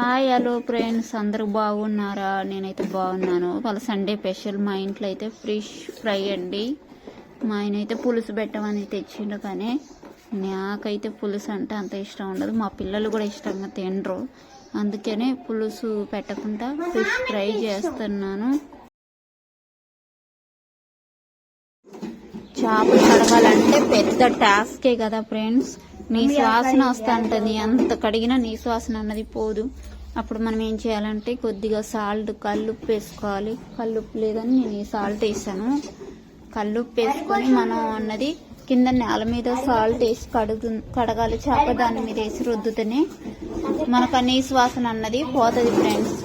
Hi hello friends. అందరూ బాగున్నారా? నేనైతే బాగున్నాను. వాళ్ళ సండే స్పెషల్ మా ఇంట్లో అయితే ఫిష్ ఫ్రై అండి. మా ఆయన అయితే పులుసు పెట్టమని తెచ్చిండు కానీ నాకైతే పులుసు అంటే అంత ఇష్టం ఉండదు. మా పిల్లలు కూడా ఇష్టంగా తినరు. అందుకనే పులుసు పెట్టకుండా ఫిష్ ఫ్రై చేస్తున్నాను. చేపలు కడగాలంటే పెద్ద టాస్కే కదా ఫ్రెండ్స్. నీ శ్వాసన ఉంటుంది అంత కడిగినా నీ శ్వాసన అన్నది పోదు. అప్పుడు మనం ఏం చేయాలంటే కొద్దిగా సాల్ట్ కల్లుప్పు వేసుకోవాలి. కల్లుప్పు లేదని నేను ఈ సాల్ట్ వేసాను. కల్లుప్పు వేసుకొని మనం అన్నది కింద నేల మీద సాల్ట్ వేసి కడుగు కడగాలి. చేప దాని మీద వేసి రుద్దుతూనే మనకు ఆ వాసన అన్నది పోతుంది ఫ్రెండ్స్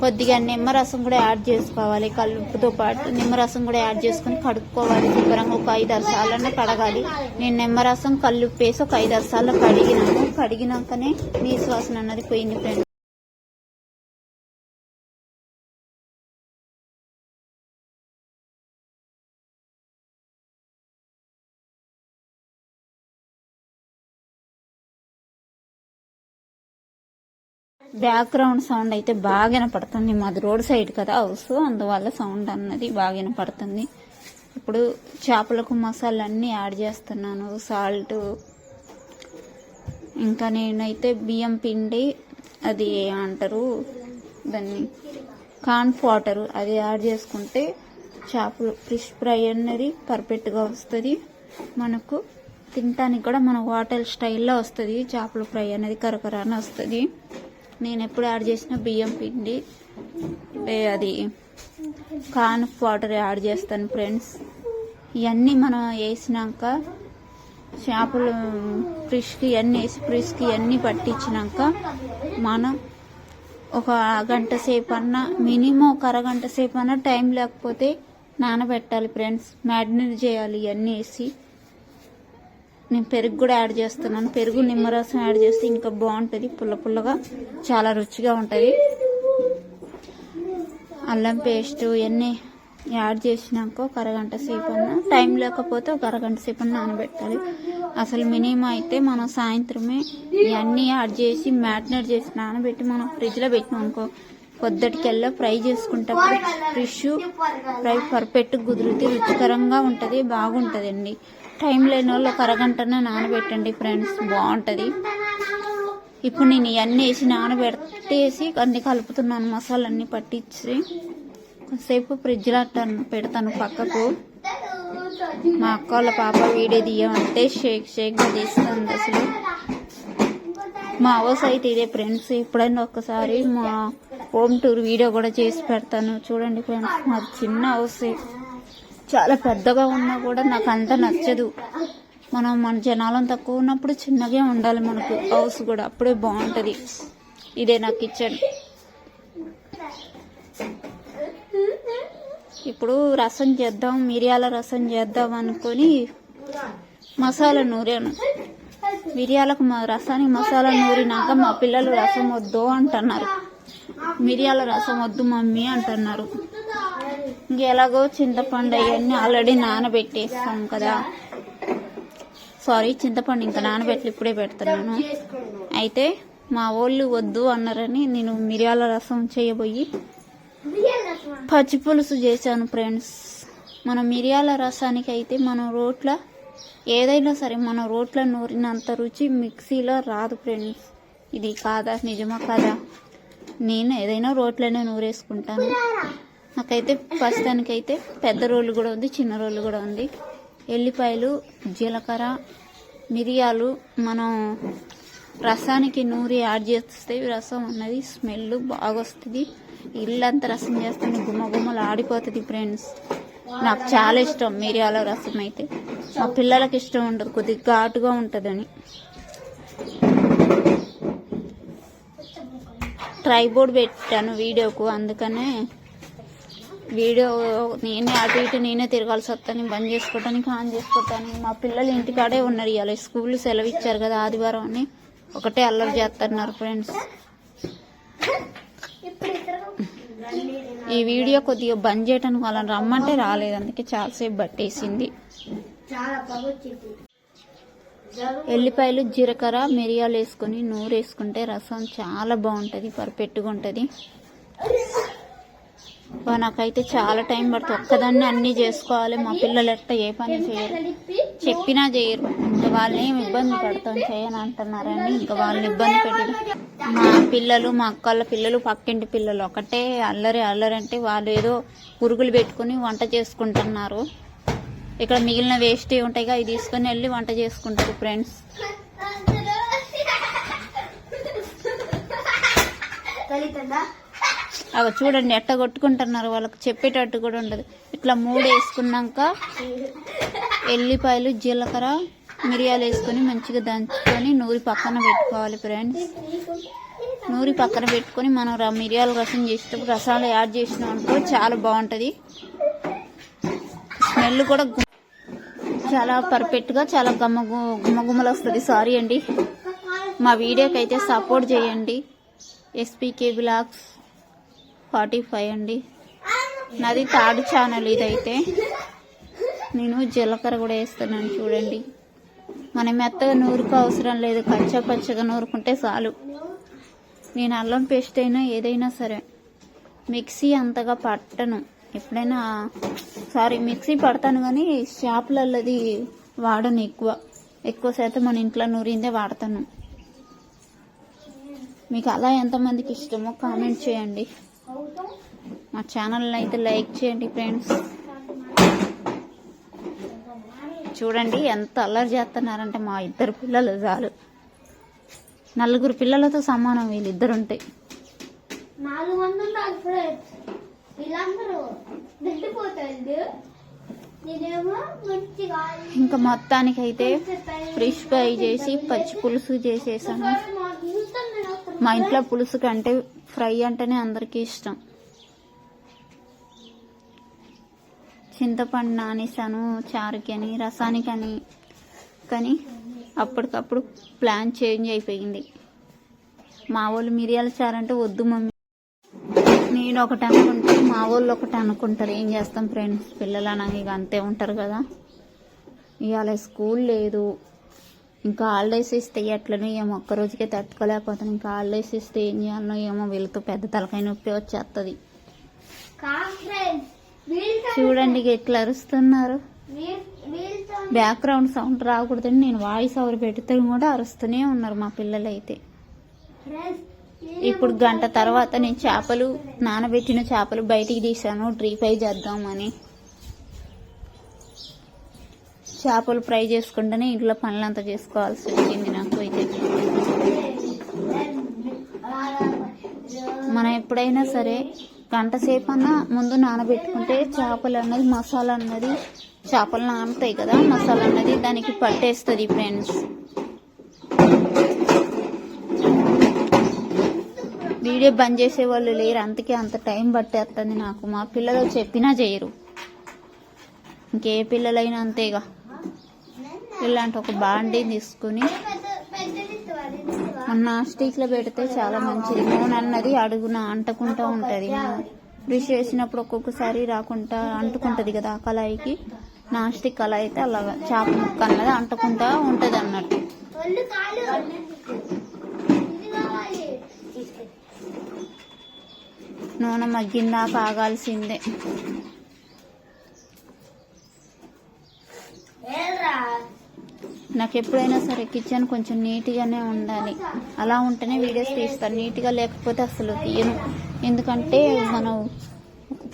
కొద్దిగా నిమ్మరసం కూడా యాడ్ చేసుకోవాలి కలుపుతో పాటు. నిమ్మరసం కూడా యాడ్ చేసుకొని కడుక్కోవాలి శుభ్రంగా ఒక ఐదు ఆరు సార్లు కడగాలి. నేను నిమ్మరసం కల్లుప్పు వేసి ఒక ఐదు ఆరు సార్లు కడిగినాను. కడిగినాకనే నీసు వాసన అన్నది పోయింది ఫ్రెండ్స్ బ్యాక్గ్రౌండ్ సౌండ్ అయితే బాగా వినపడుతుంది. మాది రోడ్ సైడ్ కదా హౌస్. అందువల్ల సౌండ్ అన్నది బాగా వినపడుతుంది. ఇప్పుడు చేపలకు మసాలా అన్నీ యాడ్ చేస్తున్నాను. సాల్ట్ ఇంకా నేనైతే బియ్యం పిండి అది ఏమంటారు దాన్ని కాన్ వాటర్ అది యాడ్ చేసుకుంటే చేపలు ఫిష్ ఫ్రై అనేది పర్ఫెక్ట్గా వస్తుంది. మనకు తినటానికి కూడా మన హోటల్ స్టైల్లో వస్తుంది. చేపల ఫ్రై అనేది కరకరాన వస్తుంది. నేను ఎప్పుడు యాడ్ చేసిన బియ్యం పిండి అది కార్న్ వాటర్ యాడ్ చేస్తాను ఫ్రెండ్స్. ఇవన్నీ మనం వేసినాక చేపలు ఫ్రిష్కి ఇవన్నీ వేసి ఫ్రిష్కి ఇవన్నీ పట్టించినాక మనం ఒక గంట సేపు అన్న మినిమం ఒక అరగంట సేపు అన్న టైం లేకపోతే నానబెట్టాలి ఫ్రెండ్స్. మ్యారినేట్ చేయాలి ఇవన్నీ వేసి. నేను పెరుగు కూడా యాడ్ చేస్తున్నాను. పెరుగు నిమ్మరసం యాడ్ చేస్తే ఇంకా బాగుంటుంది. పుల్ల పుల్లగా చాలా రుచిగా ఉంటుంది. అల్లం పేస్ట్ ఇవన్నీ యాడ్ చేసినాక ఒక అరగంట సేపు అన్న టైం లేకపోతే ఒక అరగంట సేపు నానబెట్టాలి. అసలు మినిమం అయితే మనం సాయంత్రమే ఇవన్నీ యాడ్ చేసి మ్యారినేట్ చేసి నానబెట్టి మనం ఫ్రిడ్జ్లో పెట్టినాం అనుకో పొద్దుటికెల్లా ఫ్రై చేసుకుంటప్పుడు ఫిష్ ఫ్రై పర్ఫెక్ట్ కుదిరితే రుచికరంగా ఉంటుంది బాగుంటుందండి. టైం లేని వాళ్ళు ఒక అరగంటనే నానబెట్టండి ఫ్రెండ్స్ బాగుంటుంది. ఇప్పుడు నేను ఇవన్నీ వేసి నానబెట్టేసి అన్ని కలుపుతున్నాను మసాలన్నీ పట్టించి. కొంతసేపు ఫ్రిడ్జ్లో అట్టాను పెడతాను పక్కకు. మా అక్క వాళ్ళ పాప వీడియో తీయమంటే షేక్ షేక్గా తీస్తుంది అసలు. మా హౌస్ అయితే ఇదే ఫ్రెండ్స్ ఎప్పుడైనా ఒక్కసారి మా హోమ్ టూర్ వీడియో కూడా చేసి పెడతాను. చూడండి ఫ్రెండ్స్ మాది చిన్న హౌస్. చాలా పెద్దగా ఉన్నా కూడా నాకు అంత నచ్చదు. మనం మన జనాలం తక్కువ ఉన్నప్పుడు చిన్నగా ఉండాలి మనకు. హౌస్ కూడా అప్పుడే బాగుంటుంది. ఇదే నా కిచెన్. ఇప్పుడు రసం చేద్దాం మిరియాల రసం చేద్దాం అనుకొని మసాలా నూరాను. మిరియాలకు మా రసానికి మసాలా నూరినాక మా పిల్లలు రసం వద్దు అంటున్నారు. మిరియాల రసం వద్దు మమ్మీ అంటున్నారు. ఎలాగో చింతపండు అవన్నీ ఆల్రెడీ నానబెట్టేస్తాం కదా. సారీ చింతపండు ఇంకా నానబెట్టి ఇప్పుడే పెడుతున్నాను. అయితే మా వాళ్ళు వద్దు అన్నారని నేను మిరియాల రసం చేయబోయి పచ్చి పులుసు చేశాను ఫ్రెండ్స్. మన మిరియాల రసానికి అయితే మనం రోట్ల ఏదైనా సరే మన రోట్ల నూరినంత రుచి మిక్సీలో రాదు ఫ్రెండ్స్. ఇది కాదా? నిజమా కాదా? నేను ఏదైనా రోట్లోనే నూరేసుకుంటాను. నాకైతే ప్రస్తుతానికైతే పెద్ద రోలు కూడా ఉంది చిన్న రోలు కూడా ఉంది. ఎల్లిపాయలు జీలకర్ర మిరియాలు మనం రసానికి నూరి యాడ్ చేస్తే రసం అన్నది స్మెల్ బాగా వస్తుంది ఇల్లంతా రసం చేస్తే గుమ్మ గుమ్మలు ఆడిపోతుంది ఫ్రెండ్స్. నాకు చాలా ఇష్టం మిరియాల రసం అయితే. మా పిల్లలకి ఇష్టం ఉండదు కొద్దిగా ఘాటుగా ఉంటుందని. ట్రైబోర్డ్ పెట్టాను వీడియోకు అందుకనే వీడియో నేనే అటు ఇటు నేనే తిరగాల్సి వస్తాను బంద్ చేసుకోవటానికి ఆన్ చేసుకోవటానికి. మా పిల్లలు ఇంటికాడే ఉన్నారు ఇవాళ స్కూల్ సెలవు ఇచ్చారు కదా ఆదివారం అని. ఒకటే అల్లరి చేస్తున్నారు ఫ్రెండ్స్. ఈ వీడియో కొద్దిగా బంద్ చేయడానికి వాళ్ళని రమ్మంటే రాలేదు. అందుకే చాలాసేపు పట్టేసింది. ఎల్లిపాయలు జీలకర్ర మిరియాలు వేసుకొని నూరు వేసుకుంటే రసం చాలా బాగుంటుంది పర్ఫెక్ట్గా ఉంటుంది. నాకైతే చాలా టైం పడుతుంది ఒక్కదాన్ని అన్నీ చేసుకోవాలి మా పిల్లలు ఎట్లా ఏ పని చేయరు. చెప్పినా చేయరు. ఇంకా వాళ్ళని ఏమి ఇబ్బంది పడతాం చేయను అంటున్నారని ఇంకా వాళ్ళని ఇబ్బంది పెట్టి మా పిల్లలు మా అక్కల పిల్లలు పక్కింటి పిల్లలు ఒకటే అల్లరి అల్లరి అంటే వాళ్ళు ఏదో పురుగులు పెట్టుకుని వంట చేసుకుంటున్నారు. ఇక్కడ మిగిలిన వేస్ట్ ఉంటాయి అవి తీసుకొని వెళ్ళి వంట చేసుకుంటారు ఫ్రెండ్స్. అవి చూడండి ఎట్ట కొట్టుకుంటున్నారు వాళ్ళకి చెప్పేటట్టు కూడా ఉండదు. ఇట్లా మూడు వేసుకున్నాక ఎల్లిపాయలు జీలకర్ర మిరియాలు వేసుకొని మంచిగా దంచుకొని నూరి పక్కన పెట్టుకోవాలి ఫ్రెండ్స్ నూరి పక్కన పెట్టుకొని మనం మిరియాల రసం చేసేటప్పుడు రసాలు యాడ్ చేసినాం అనుకో చాలా బాగుంటుంది. స్మెల్ కూడా చాలా పర్ఫెక్ట్గా చాలా గమ్మ గుమ్మగుమ్మలు వస్తుంది. సారీ అండి. మా వీడియోకి అయితే సపోర్ట్ చేయండి ఎస్పీకే బ్లాగ్స్ ఫార్టీ ఫైవ్ అండి. నాది థర్డ్ ఛానల్ ఇదైతే. నేను జీలకర్ర కూడా వేస్తున్నాను చూడండి. మనం మెత్తగా నూరుకు అవసరం లేదు. పచ్చా పచ్చగా నూరుకుంటే చాలు. నేను అల్లం పేస్ట్ అయినా ఏదైనా సరే మిక్సీ అంతగా పట్టను. ఎప్పుడైనా సారీ మిక్సీ పడతాను కానీ షాపులల్లది వాడను ఎక్కువ. ఎక్కువ శాతం మన ఇంట్లో నూరిందే వాడతాను. మీకు అలా ఎంతమందికి ఇష్టమో కామెంట్ చేయండి. మా ఛానల్ని అయితే లైక్ చేయండి ఫ్రెండ్స్. చూడండి ఎంత అల్లరి చేస్తున్నారంటే మా ఇద్దరు పిల్లలు చాలు. నలుగురు పిల్లలతో సమానం వీళ్ళిద్దరు ఉంటాయి నాలుగు మంది ఉన్నారు ఫ్రెండ్స్. వీళ్ళందరూ నిండిపోతారు ఇంకా మొత్తానికి ఇంకా మొత్తానికైతే ఫ్రై చేసి పచ్చి పులుసు చేసేసాను. మా ఇంట్లో పులుసు కంటే ఫ్రై అంటేనే అందరికీ ఇష్టం. చింతపండు నానేసాను చారుకని రసానికని కానీ అప్పటికప్పుడు ప్లాన్ చేంజ్ అయిపోయింది. మా వాళ్ళు మిరియాల చారంటే వద్దు మమ్మీ. నేను ఒకటి అనుకుంటే మా వాళ్ళు ఒకటి అనుకుంటారు. ఏం చేస్తాం ఫ్రెండ్స్ పిల్లలు అనగా ఇక అంతే ఉంటారు కదా. ఇవాళ స్కూల్ లేదు. ఇంకా హాలిడేస్ ఇస్తే ఎట్లనో ఏమో ఒక్క రోజుకే తట్టుకోలేకపోతాను. ఇంకా హాలిడేస్ ఇస్తే ఏం చేయాలనో ఏమో వీళ్ళతో పెద్ద తలకాయ నొప్పి వచ్చేస్తుంది చూడండి ఇక ఎట్లా అరుస్తున్నారు. బ్యాక్గ్రౌండ్ సౌండ్ రాకూడదని నేను వాయిస్ ఓవర్ పెడితే కూడా అరుస్తూనే ఉన్నారు మా పిల్లలు అయితే ఫ్రెండ్స్ ఇప్పుడు గంట తర్వాత నేను చేపలు నానబెట్టిన చేపలు బయటికి తీసాను డ్రీ ఫ్రై చేద్దామని. చేపలు ఫ్రై చేసుకుంటేనే ఇంట్లో పనులంతా చేసుకోవాల్సి వచ్చింది నాకు అయితే. మనం ఎప్పుడైనా సరే గంట సేపు అన్నా ముందు నానబెట్టుకుంటే చేపలు అన్నది మసాలా అన్నది చేపలు నానుతాయి కదా మసాలా అన్నది దానికి పట్టేస్తుంది ఫ్రెండ్స్ వీడియో బంద్ చేసే వాళ్ళు లేరు. అందుకే అంత టైం పట్టేస్తుంది నాకు. మా పిల్లలు చెప్పినా చేయరు. ఇంకే పిల్లలైనా అంతేగా. ఇలాంటి ఒక బాండీ తీసుకుని మొన్న స్టీక్లో పెడితే చాలా మంచిది. నూనె అన్నది అడుగున అంటుకుంటూ ఉంటుంది. బ్రష్ చేసినప్పుడు ఒక్కొక్కసారి రాకుండా అంటుకుంటుంది కదా ఆ కళాయికి. నాస్టిక్ స్టిక్ కళాయి అయితే అలా చేప ముక్క అన్నది అంటుకుంటా ఉంటుంది అన్నట్టు నూనె మగ్గిందాక ఆగాల్సిందే నాకు ఎప్పుడైనా సరే కిచెన్ కొంచెం నీట్గానే ఉండాలి. అలా ఉంటేనే వీడియోస్ తీస్తాను నీట్గా లేకపోతే అసలు తీయను. ఎందుకంటే మనం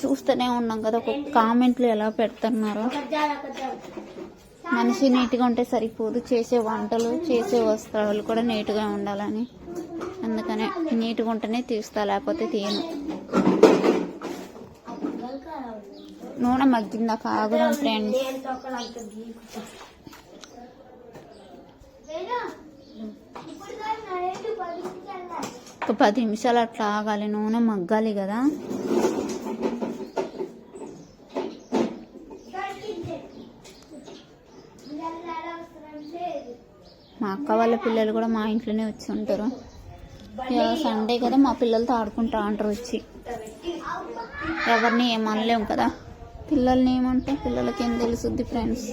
చూస్తూనే ఉన్నాం కదా ఒక కామెంట్లు ఎలా పెడుతున్నారో. మనిషి నీట్గా ఉంటే సరిపోదు. చేసే వంటలు చేసే వస్త్రాలు కూడా నీట్గా ఉండాలని. నీట్గా ఉంటేనే తీస్తా లేకపోతే తీయను. నూనె మగ్గిందా ఆగుదాం ఫ్రెండ్స్ ఒక పది నిమిషాలు అట్లా ఆగాలి నూనె మగ్గాలి కదా. మా అక్క వాళ్ళ పిల్లలు కూడా మా ఇంట్లోనే వచ్చి ఉంటారు. సండే కదా మా పిల్లలతో ఆడుకుంటా అంటారు వచ్చి. ఎవరిని ఏమనలేము కదా. పిల్లల్ని ఏమంటే పిల్లలకి ఏం తెలుసుద్ది ఫ్రెండ్స్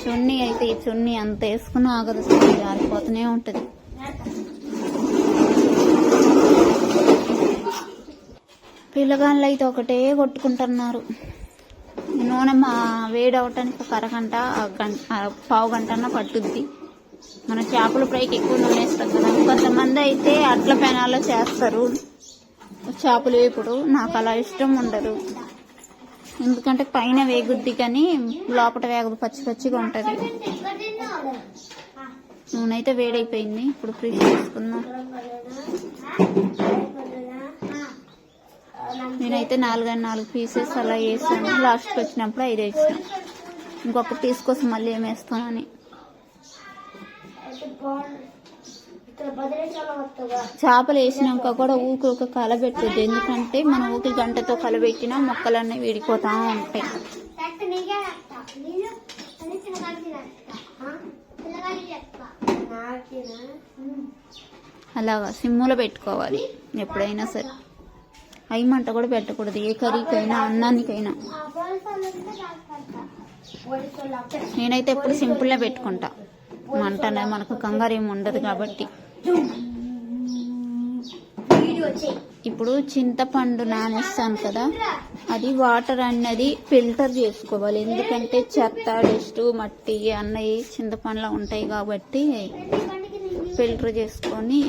చున్నీ అయితే ఈ చున్నీ అంత వేసుకుని ఆగదు జారిపోతూనే ఉంటుంది. పిల్లగాళ్ళు అయితే ఒకటే కొట్టుకుంటున్నారు. నూనె మా వేడి అవటానికి ఒక అరగంట గంట పావు గంట పట్టుద్ది. మన చేపల ఫ్రైకి ఎక్కువ నూనె వేస్తాం కదా. కొంతమంది అయితే అట్ల పెనాల్లో చేస్తారు. చేపలు వేపుడు నాకు అలా ఇష్టం ఉండదు. ఎందుకంటే పైన వేగుద్ది కానీ లోపల వేగదు పచ్చి పచ్చిగా ఉంటుంది. నూనె అయితే వేడైపోయింది. ఇప్పుడు ఫ్రీ చేసుకుందాం నేనైతే నాలుగు నాలుగు పీసెస్ అలా వేసాను. లాస్ట్కి వచ్చినప్పుడు ఐదు వేసాను ఇంకొక పీస్ కోసం మళ్ళీ ఏం వేస్తానని చేపలు వేసినాక కూడా ఊకి ఒక కలబెట్టద్దు. ఎందుకంటే మనం ఊకి గంటతో కలబెట్టినా మొక్కలన్నీ విడిపోతా ఉంటాయి. అలాగా సిమ్ములో పెట్టుకోవాలి ఎప్పుడైనా సరే. అయ్యి మంట కూడా పెట్టకూడదు. ఏ కర్రీకైనా అన్నానికైనా. నేనైతే ఎప్పుడు సింపుల్గా పెట్టుకుంటా. మంట మనకు కంగారు ఏమి ఉండదు కాబట్టి. ఇప్పుడు చింతపండు నానేస్తాను కదా అది వాటర్ అన్నది ఫిల్టర్ చేసుకోవాలి. ఎందుకంటే చెత్త డస్ట్ మట్టి అన్నవి చింతపండులో ఉంటాయి కాబట్టి ఫిల్టర్ చేసుకొని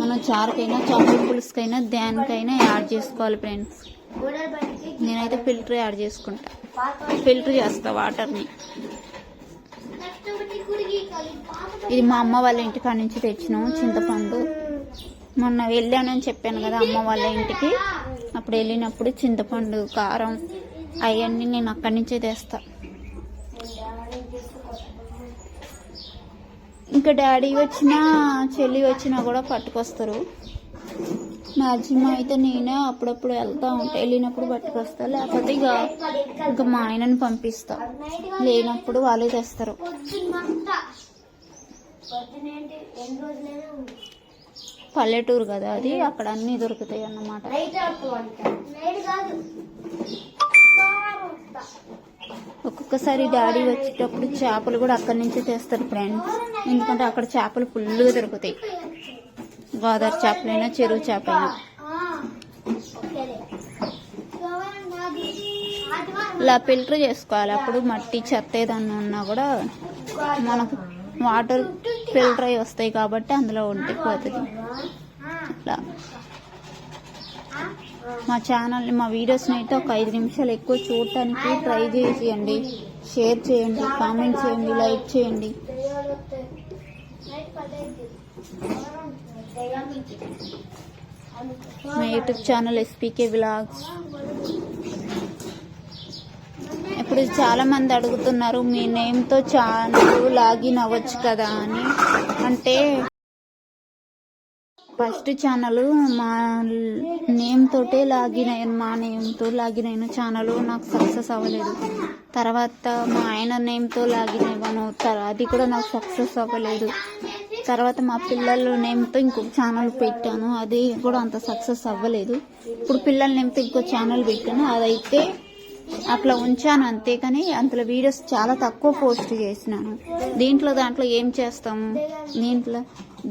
మనం చారుకైనా చేపల పులుసుకైనా దానికైనా యాడ్ చేసుకోవాలి ఫ్రెండ్స్. నేనైతే ఫిల్టర్ యాడ్ చేసుకుంటా. ఫిల్టర్ చేస్తా వాటర్ని. ఇది మా అమ్మ వాళ్ళ ఇంటికాడ నుంచి తెచ్చినాం చింతపండు. మొన్న వెళ్ళానని చెప్పాను కదా అమ్మ వాళ్ళ ఇంటికి. అప్పుడు వెళ్ళినప్పుడు చింతపండు కారం అవన్నీ నేను అక్కడి నుంచే తెస్తాను ఇంకా డాడీ వచ్చినా చెల్లి వచ్చినా కూడా పట్టుకొస్తారు. మ్యాక్సిమం అయితే నేనే అప్పుడప్పుడు వెళ్తా ఉంటా. వెళ్ళినప్పుడు పట్టుకొస్తా. లేకపోతే ఇక ఇంకా మా ఆయనని పంపిస్తా. లేనప్పుడు వాళ్ళే తెస్తారు. పల్లెటూరు కదా అది. అక్కడ అన్నీ దొరుకుతాయి అన్నమాట. ఒక్కొక్కసారి డాడీ వచ్చేటప్పుడు చేపలు కూడా అక్కడి నుంచే తెస్తారు ఫ్రెండ్స్ ఎందుకంటే అక్కడ చేపలు ఫుల్గా దొరుకుతాయి. గోదావరి చేపలైనా చెరువు చేపలైనా. ఇలా ఫిల్టర్ చేసుకోవాలి. అప్పుడు మట్టి చెత్త ఏదన్నా ఉన్నా కూడా మనకు వాటర్ ఫిల్టర్ అయి వస్తాయి కాబట్టి అందులో ఉండిపోతుంది. ఇట్లా మా ఛానల్ని మా వీడియోస్ని అయితే ఒక ఐదు నిమిషాలు ఎక్కువ చూడటానికి ట్రై చేయండి. షేర్ చేయండి కామెంట్ చేయండి లైక్ చేయండి. మా యూట్యూబ్ ఛానల్ ఎస్పీకే బ్లాగ్స్ ఇప్పుడు చాలామంది అడుగుతున్నారు మీ నేమ్తో ఛానల్ లాగిన్ అవ్వచ్చు కదా అని. అంటే ఫస్ట్ ఛానల్ మా నేమ్ తోటే లాగిన్ అయ్యాను మా నేమ్తో లాగిన్ అయిన ఛానల్ నాకు సక్సెస్ అవ్వలేదు. తర్వాత మా ఆయన నేమ్తో లాగిన్ అయ్యాను అది కూడా నాకు సక్సెస్ అవ్వలేదు. తర్వాత మా పిల్లల నేమ్తో ఇంకొక ఛానల్ పెట్టాను అది కూడా అంత సక్సెస్ అవ్వలేదు. ఇప్పుడు పిల్లల నేమ్తో ఇంకో ఛానల్ పెట్టాను అదైతే అట్లా ఉంచాను అంతే కానీ వీడియోస్ చాలా తక్కువ పోస్ట్ చేసినాను. దీంట్లో దాంట్లో ఏం చేస్తాము దీంట్లో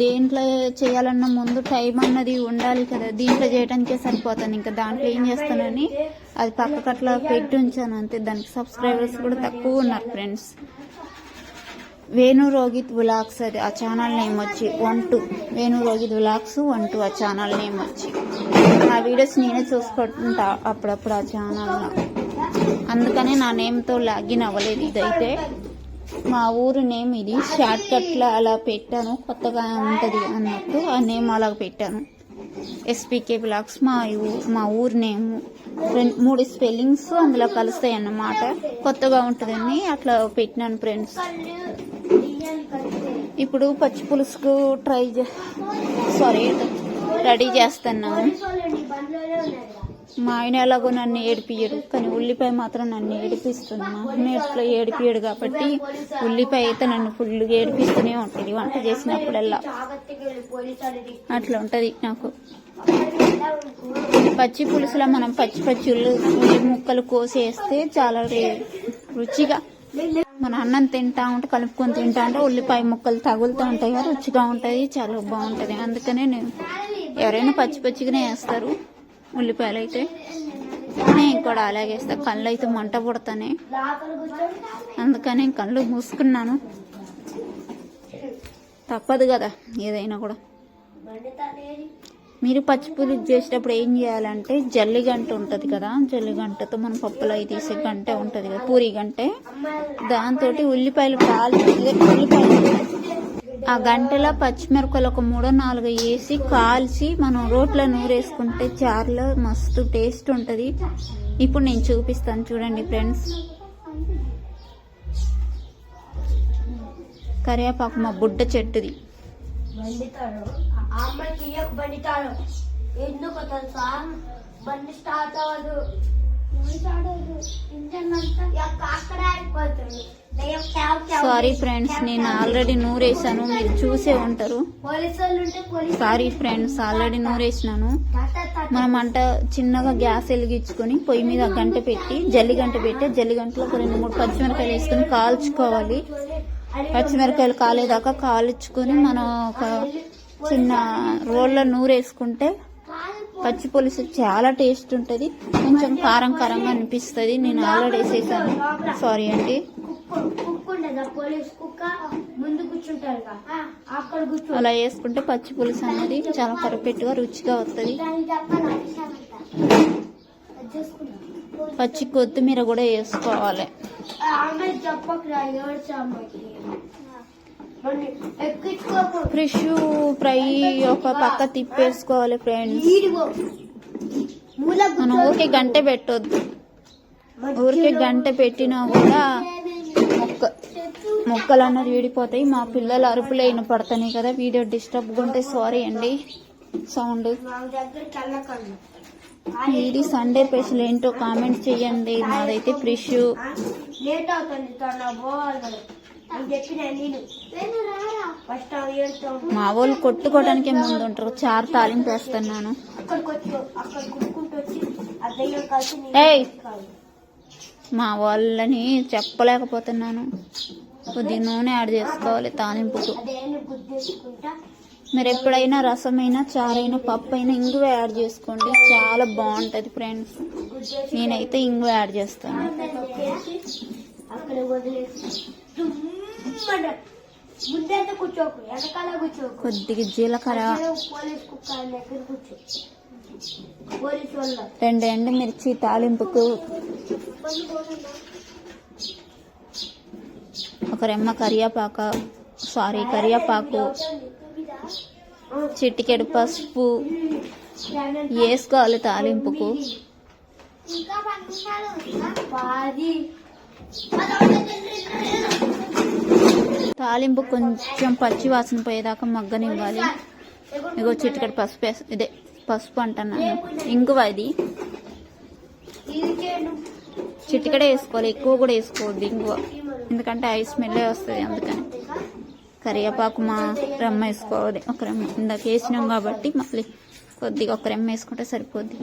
దేంట్లో చేయాలన్న ముందు టైం అన్నది ఉండాలి కదా. దీంట్లో చేయడానికే సరిపోతాను. ఇంకా దాంట్లో ఏం చేస్తానని అది పక్కకట్లా పెట్టి ఉంచాను అంతే. దానికి సబ్స్క్రైబర్స్ కూడా తక్కువ ఉన్నారు ఫ్రెండ్స్ వేణు రోహిత్ వ్లాగ్స్ అది. ఆ ఛానల్ నేమ్ వచ్చి one two. Venu Rohit vlogs one two. ఆ ఛానల్ నేమ్ వచ్చి. ఆ వీడియోస్ నేనే చూసుకుంటా అప్పుడప్పుడు ఆ ఛానల్లో అందుకనే నా నేమ్తో లాగిన్ అవ్వలేదు ఇదైతే. మా ఊరు నేమ్ ఇది షార్ట్ కట్లో అలా పెట్టాను కొత్తగా ఉంటుంది అన్నట్టు ఆ నేమ్ అలా పెట్టాను. ఎస్పీకే బ్లాక్స్ మా ఊ- మా ఊరు నేమ్. రెండు మూడు స్పెల్లింగ్స్ అందులో కలుస్తాయి అన్నమాట కొత్తగా ఉంటుందని అట్లా పెట్టినాను ఫ్రెండ్స్. ఇప్పుడు పచ్చి పులుసుకు ట్రై చే సారీ రెడీ చేస్తున్నాను. మా ఆయన ఎలాగో నన్ను ఏడిపియడు కానీ ఉల్లిపాయ మాత్రం నన్ను ఏడిపిస్తుంది. మా అన్న ఏడిపియడు కాబట్టి ఉల్లిపాయ అయితే నన్ను ఫుల్గా ఏడిపిస్తూనే ఉంటుంది. వంట చేసినప్పుడల్లా అట్లా ఉంటుంది నాకు. పచ్చి పులుసులో మనం పచ్చి పచ్చి ఉల్లి ఉల్లి ముక్కలు కోసి వేస్తే చాలా రుచిగా మన అన్నం తింటా ఉంటే కలుపుకొని తింటా ఉంటే ఉల్లిపాయ ముక్కలు తగులుతూ ఉంటాయి రుచిగా ఉంటుంది చాలా బాగుంటుంది. అందుకనే నేను ఎవరైనా పచ్చి పచ్చిగానే వేస్తారు. ఉల్లిపాయలు అయితే నేను కూడా అలాగే వేస్తా. కళ్ళు అయితే మంట పుడతానే. అందుకని కళ్ళు మూసుకున్నాను. తప్పదు కదా ఏదైనా కూడా. మీరు పచ్చిపులు చేసేటప్పుడు ఏం చేయాలంటే జల్లి గంట ఉంటుంది కదా జల్లి గంటతో మనం పప్పులు అవి తీసే గంట ఉంటుంది కదా పూరి గంటే. దాంతో ఉల్లిపాయలు కాల్చి ఉల్లిపాయలు ఆ గంటలో పచ్చిమిరపకాయలు ఒక మూడో నాలుగు వేసి కాల్చి మనం రోట్లో నూరేసుకుంటే చారులో మస్తు టేస్ట్ ఉంటుంది. ఇప్పుడు నేను చూపిస్తాను చూడండి ఫ్రెండ్స్. కరివేపాకు మా బుడ్డ చెట్టుది. బండితాడు. బండితాడు. ఎందుకు తెలుసా? బండి స్టార్ట్ అవ్వదు. సారీ ఫ్రెండ్స్ నేను ఆల్రెడీ నూరేసాను. మీరు చూసే ఉంటారు. సారీ ఫ్రెండ్స్ ఆల్రెడీ నూరేసినాను. మనం అంట చిన్నగా గ్యాస్ వెలిగించుకొని పొయ్యి మీద గంట పెట్టి జల్లి గంట పెట్టి జల్లి గంటలో ఒక రెండు మూడు పచ్చిమిరకాయలు వేసుకొని కాల్చుకోవాలి. పచ్చిమిరకాయలు కాలేదాకా కాల్చుకొని మనం ఒక చిన్న రోల్లో నూరేసుకుంటే పచ్చి పులుసు చాలా టేస్ట్ ఉంటుంది. కొంచెం కారం కారంగా అనిపిస్తుంది. నేను ఆల్రెడీ వేసేసాను. సారీ అండి. అలా వేసుకుంటే పచ్చి పులుసు అనేది చాలా పర్ఫెక్ట్గా రుచిగా వస్తుంది. పచ్చి కొత్తిమీర కూడా వేసుకోవాలి. ఫిష్ ఫ్రై ఒక పక్క తిప్పేసుకోవాలి ఫ్రెండ్స్. మనం ఊరికే గంట పెట్టొద్దు. ఊరికే గంట పెట్టినా కూడా మొక్క మొక్కలు అన్నది విడిపోతాయి. మా పిల్లలు అరుపులు అయిన పడతాయి కదా. వీడియో డిస్టర్బ్ ఉంటే సారీ అండి. సౌండ్. ఇది సండే స్పెషల్ ఏంటో కామెంట్ చేయండి. మాదైతే ఫిష్ నేను చెప్పిన నేను. ఫస్ట్ మా వాళ్ళు కొట్టుకోవడానికే ముందు ఉంటారు? చారు తాలింపు వేస్తున్నాను. ఏయ్! మా వాళ్ళని చెప్పలేకపోతున్నాను. కొద్ది నూనె యాడ్ చేసుకోవాలి తాలింపుకు. మీరు ఎప్పుడైనా రసమైనా చారైనా పప్పు అయినా ఇంగువ యాడ్ చేసుకోండి. చాలా బాగుంటది ఫ్రెండ్స్. నేనైతే ఇంగువ యాడ్ చేస్తాను. ముందైతే కూర్చోకు వెనకాల కూర్చోకు. కొద్దిగా జీలకర్ర. పోలీస్ కుక్క ఆయన దగ్గర కూర్చో. పోలీస్ వాళ్ళ. రెండు ఎండుమిర్చి తాలింపుకు ఒక రెమ్మ కరివేపాక సారీ కరివేపాకు చిటికెడు పసుపు వేసుకోవాలి తాలింపుకు. పాది తాలింపు కొంచెం పచ్చి వాసన పోయేదాకా మగ్గనివ్వాలి. ఇగో చిటికడ పసుపు ఇదే పసుపు అంటున్నాను ఇంగువ ఇది. ఇది వేసుకోవాలి. ఎక్కువ కూడా వేసుకోవద్దు ఇంగువ. ఎందుకంటే ఐస్ స్మెల్ వస్తుంది అందుకని. కరివేపాకు మా రెమ్మ వేసుకోవాలి. ఒక రెమ్మ ఇందాక వేసినాం కాబట్టి మళ్ళీ కొద్దిగా ఒక రెమ్మ వేసుకుంటే సరిపోద్ది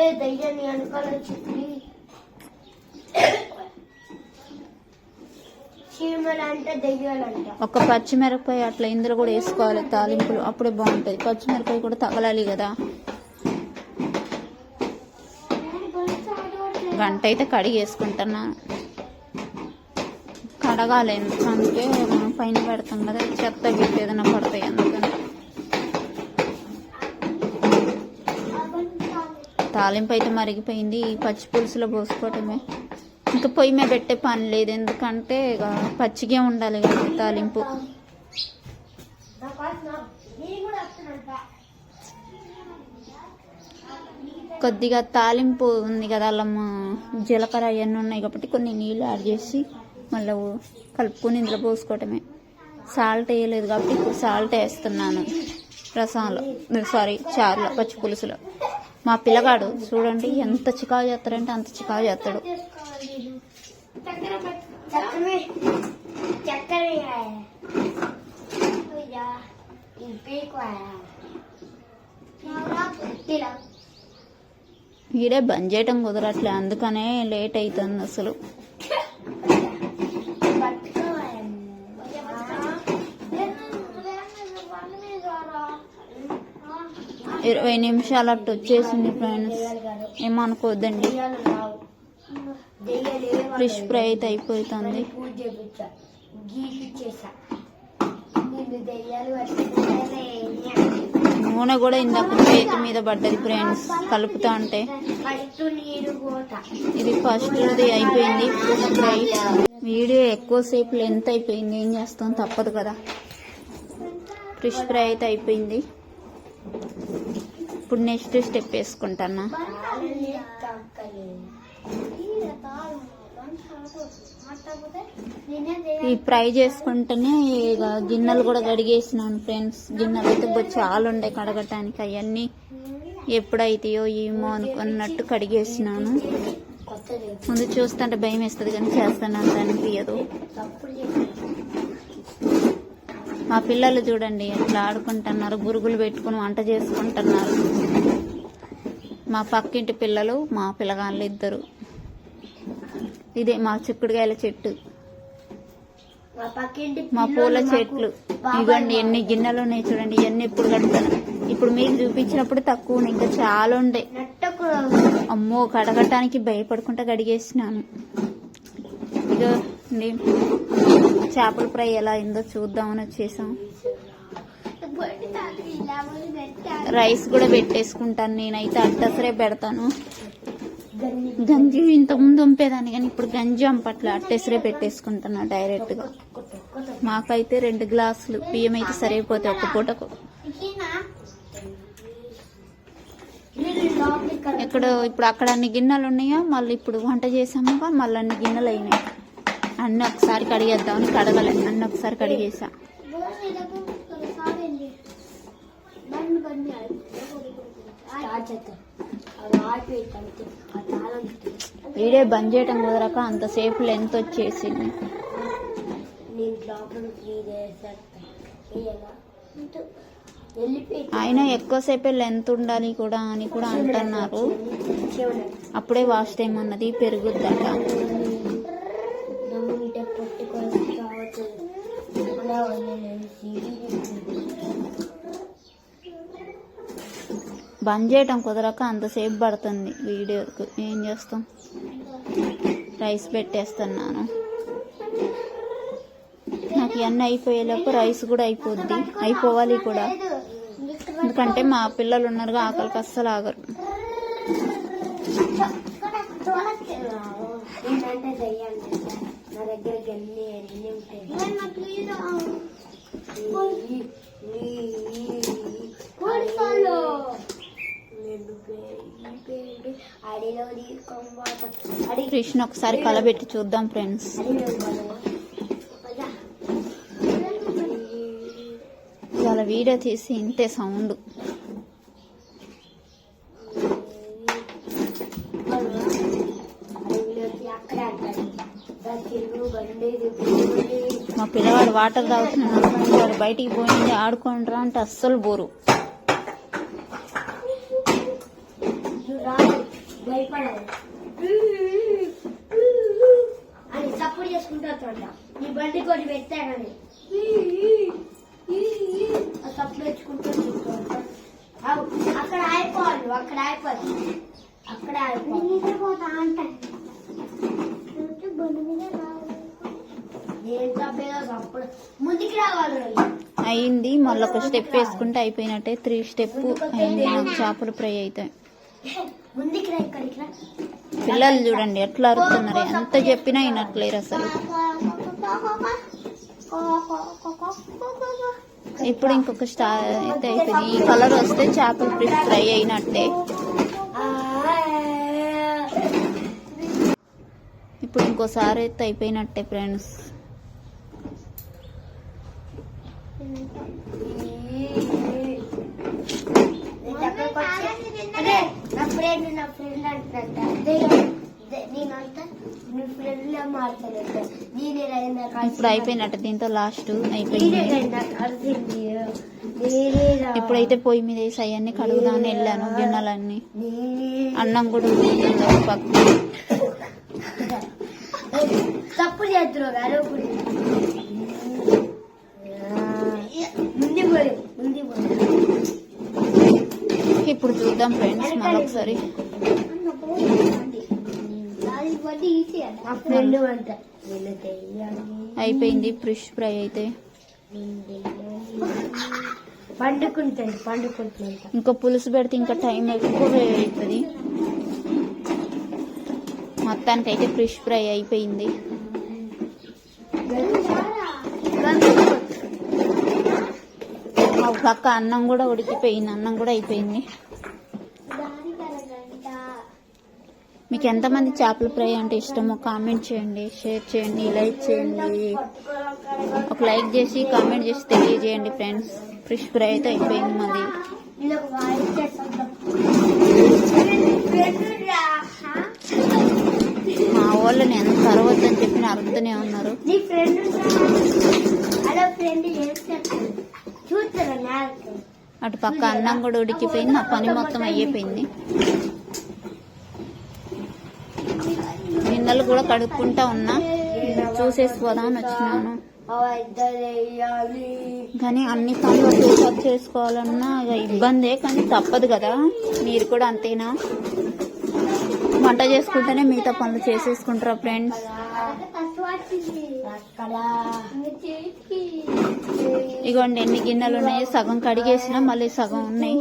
ఏ దయ్యాన్ని వెనకాల చిత్రి చీమలు అంటే దయ్యాలంట ఒక పచ్చిమిరపకాయ అట్లా ఇందులో కూడా వేసుకోవాలి తాలింపులు. అప్పుడే బాగుంటుంది. పచ్చిమిరపకాయ కూడా తగలాలి కదా. గంట అయితే కడిగేసుకుంటున్నా కడగాలి ఎందుకంటే మనం పైన పెడతాం కదా చెత్త గిట్ట ఏదైనా పడతాయి అందుకని. తాలింపు అయితే మరిగిపోయింది. ఈ పచ్చి పులుసులో పోసుకోవటమే. ఇంకా పొయ్యి మీద పెట్టే పని లేదు. ఎందుకంటే ఇక పచ్చిగా ఉండాలి కదా తాలింపు. కొద్దిగా తాలింపు ఉంది కదా అల్లం జీలకర్ర అవన్నీ ఉన్నాయి కాబట్టి కొన్ని నీళ్ళు యాడ్ చేసి మళ్ళీ కలుపుకొని ఇందులో పోసుకోవటమే. సాల్ట్ వేయలేదు కాబట్టి ఇప్పుడు సాల్ట్ వేస్తున్నాను. రసంలో సారీ చారులో పచ్చి పులుసులో. మా పిల్లగాడు చూడండి ఎంత చికాకు చేస్తాడంటే అంత చికాకు చేస్తాడు. వీడే బంద్ చేయటం కుదరట్లే అందుకనే లేట్ అవుతుంది అసలు. ఇరవై నిమిషాలు అట్టు వచ్చేసింది ఫ్రెండ్స్. ఏమనుకోవద్దండి. దెయ్యాలు ఫిష్ ఫ్రై అయితే అయిపోతుంది. నూనె కూడా ఇందాక చేతి మీద పడ్డది ఫ్రెండ్స్. కలుపుతా ఉంటే. ఇది ఫస్ట్ అయిపోయింది ఫ్రై. వీడియో ఎక్కువసేపు లెంత్ అయిపోయింది. ఏం చేస్తాం? తప్పదు కదా. ఫిష్ ఫ్రై అయితే అయిపోయింది. ఇప్పుడు నెక్స్ట్ స్టెప్ వేసుకుంటానా? ఈ ఫ్రై చేసుకుంటేనే ఇక గిన్నెలు కూడా కడిగేసినాను ఫ్రెండ్స్ గిన్నెలు అయితే బొచ్చి చాలా ఉండే కడగటానికి. అవన్నీ ఎప్పుడైతాయో ఏమో అనుకున్నట్టు కడిగేసినాను. ముందు చూస్తుంటే భయం వేస్తుంది కానీ చేస్తాను అంత అనిపించదు మా పిల్లలు చూడండి ఎట్లా ఆడుకుంటున్నారు గురుగులు పెట్టుకుని వంట చేసుకుంటున్నారు. మా పక్కింటి పిల్లలు మా పిల్లగాళ్ళు ఇద్దరు. ఇదే మా చిక్కుడుకాయల చెట్టు. మా పూల చెట్లు. ఇవ్వండి ఎన్ని గిన్నెలు ఉన్నాయి చూడండి ఇవన్నీ ఎప్పుడు కడతాను ఇప్పుడు మీకు చూపించినప్పుడు తక్కువ. ఇంకా చాలా ఉండే. అమ్మో కడగటానికి భయపడుకుంటా కడిగేసినాను. ఇక నే- చేపల ఫ్రై ఎలా అయిందో చూద్దామని వచ్చేసాం. రైస్ కూడా పెట్టేసుకుంటాను నేనైతే అట్టసరే పెడతాను. గంజి ఇంతకుముందు ఉంపేదాన్ని కానీ ఇప్పుడు గంజి అంపట్ల అట్టేసరే పెట్టేసుకుంటున్నా డైరెక్ట్గా. మాకైతే రెండు గ్లాసులు బియ్యం అయితే సరిపోతాయి ఒక పూటకు. నీళ్ళు ఇక్కడ ఇప్పుడు అక్కడ అన్ని గిన్నెలు ఉన్నాయా? మళ్ళీ ఇప్పుడు వంట చేసాముగా మళ్ళీ అన్ని గిన్నెలు అయినాయి. అన్న ఒకసారి కడిగేద్దామని కడగలేదు అన్న ఒకసారి కడిగేసా. స్టార్ట్ వీడియో బంద్ చేయటం కుదరక అంతసేపు లెంత్ వచ్చేసింది. ఆయన ఎక్కువసేపే లెంత్ ఉండాలి కూడా అని కూడా అంటున్నారు. అప్పుడే వాష్ టైం అన్నది పెరుగుద్దట. బంద్ చేయటం కుదరక అంతసేపు పడుతుంది వీడియోకు. ఏం చేస్తాం? రైస్ పెట్టేస్తున్నాను. నాకు ఇవన్నీ అయిపోయేలోపు రైస్ కూడా అయిపోద్ది. అయిపోవాలి కూడా. ఎందుకంటే మా పిల్లలు ఉన్నారుగా ఆకలికి అస్సలు ఆగరు. నా దగ్గర గన్ని అన్నీ ఉంటాయి అడిలో తీసుకొని అడి కృష్ణ ఒకసారి కలబెట్టి చూద్దాం ఫ్రెండ్స్. ఇవాళ వీడియో తీసి ఇంతే సౌండ్. మా పిల్లవాడు వాటర్ తాగుతున్నాడు. బయటికి పోయింది ఆడుకుంటారా అంటే అస్సలు బోరు. భయపడదు అని సపోర్ట్ చేసుకుంటూ వస్తుంట కొన్ని పెట్టానని. తెచ్చుకుంటూ అక్కడ అయిపోవాలి అక్కడ అయిపోవాలి అక్కడ రావాలి. నువ్వు. అయింది. మళ్ళీ ఒక స్టెప్ వేసుకుంటే అయిపోయినట్టే. త్రీ స్టెప్ అయింది. నాకు చేపలు ఫ్రై రా పిల్లలు చూడండి ఎట్లా అరుతున్నారు ఎంత చెప్పినా వినట్లేరు అసలు. ఇప్పుడు ఇంకొక స్టా అయితే అయిపోయింది ఈ కలర్ వస్తే చేపలు ఫ్రై అయినట్టే. ఇప్పుడు ఇంకోసారి అయితే అయిపోయినట్టే ఫ్రెండ్స్. నా ఫ్రెండ్ నా ఫ్రెండ్ అంటున్నట్ట నేనే ఇప్పుడు అయిపోయినట్టు దీంతో లాస్ట్ అయిపోయింది. ఇప్పుడైతే పొయ్యి మీద వేసి అవన్నీ కడుగుదామని వెళ్ళాను గిన్నెలన్నీ. నేనే అన్నం కూడా పక్క తప్పు చేస్తున్నావు ఇప్పుడు చూద్దాం ఫ్రెండ్స్ మళ్ళీ ఒకసారి అది వడ్డీ ఈజీ అంట మా ఫ్రెండ్ అంట వీళ్ళు తెయ్యాలి అయిపోయింది ఫిష్ ఫ్రై అయితే. పండుకుంటుంది పండుకుంటుంది ఇంకా పులుసు పెడితే ఇంకా టైం ఎక్కువ అవుతుంది. మొత్తానికి అయితే ఫిష్ ఫ్రై అయిపోయింది. పక్క అన్నం కూడా ఉడికిపోయింది అన్నం కూడా అయిపోయింది దాని కలగంట మీకు ఎంతమంది చేపల ఫ్రై అంటే ఇష్టమో కామెంట్ చేయండి షేర్ చేయండి లైక్ చేయండి. ఒక లైక్ చేసి కామెంట్ చేసి తెలియజేయండి ఫ్రెండ్స్. ఫిష్ ఫ్రై అయితే అయిపోయింది మాది. మా వాళ్ళని ఎంత అరవద్దని చెప్పి అరుపుతూనే ఉన్నారు. అటు పక్క అన్నం కూడా ఉడికిపోయింది. నా పని మొత్తం అయిపోయింది. గిన్నెలు కూడా కడుక్కుంటా ఉన్నా. చూసేసి పోదామని వచ్చినాను. కానీ అన్ని పనులు ఒకేసారి చేసుకోవాలన్నా ఇబ్బందే కానీ తప్పదు కదా. మీరు కూడా అంతేనా? వంట చేసుకుంటేనే మిగతా పనులు చేసేసుకుంటారా ఫ్రెండ్స్? ఇగోండి ఎన్ని గిన్నెలు ఉన్నాయి సగం కడిగేసినా మళ్ళీ సగం ఉన్నాయి.